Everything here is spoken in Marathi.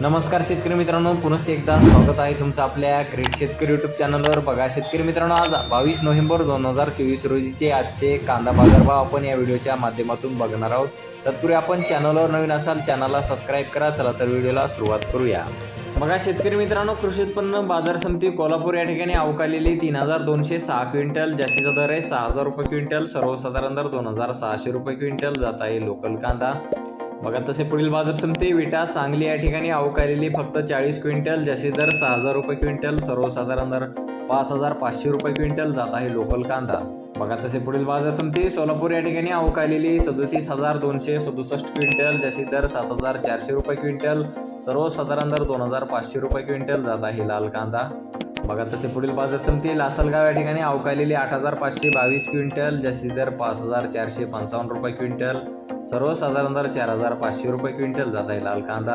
नमस्कार शेतकरी मित्रांनो पुनश्च एकदा स्वागत आहे तुमचं आपल्या क्रेट शेतकरी यूट्यूब चॅनलवर बघा शेतकरी मित्रांनो आज बावीस नोव्हेंबर दोन हजार चोवीस रोजीचे आजचे कांदा बाजारभाव आपण या व्हिडिओच्या माध्यमातून बघणार आहोत. तत्पूर्वी आपण चॅनलवर नवीन असाल चॅनलला सबस्क्राईब करा चला तर व्हिडिओला सुरुवात करूया. बघा शेतकरी मित्रांनो कृषी उत्पन्न बाजार समिती कोल्हापूर या ठिकाणी अवकालेली तीन हजार दोनशे सहा क्विंटल जास्तीचा दर आहे सहा हजार रुपये क्विंटल सर्वसाधारण दर दोन हजार सहाशे रुपये क्विंटल जात आहे लोकल कांदा. बघा तसे पुढील बाजार समिती विटा सांगली या ठिकाणी अवकालेली फक्त चाळीस क्विंटल जशी दर सहा हजार रुपये क्विंटल सर्वसाधारण दर पाच हजार पाचशे रुपये क्विंटल जात आहे लोकल कांदा. बघा तसे पुढील बाजार समिती सोलापूर या ठिकाणी अवकालेली सदोतीस हजार दोनशे सदुसष्ट क्विंटल जशी दर सात हजार चारशे रुपये क्विंटल सर्वसाधारण दर दोन हजार पाचशे रुपये क्विंटल जात आहे लाल कांदा. बघा तसे पुढील बाजार समिती लासलगाव या ठिकाणी अवकालेली आठ हजार पाचशे बावीस क्विंटल जशी दर पाच हजार चारशे पंचावन्न रुपये क्विंटल सर्वसाधारण दर चार हजार पाचशे रुपये क्विंटल जात आहे लाल कांदा.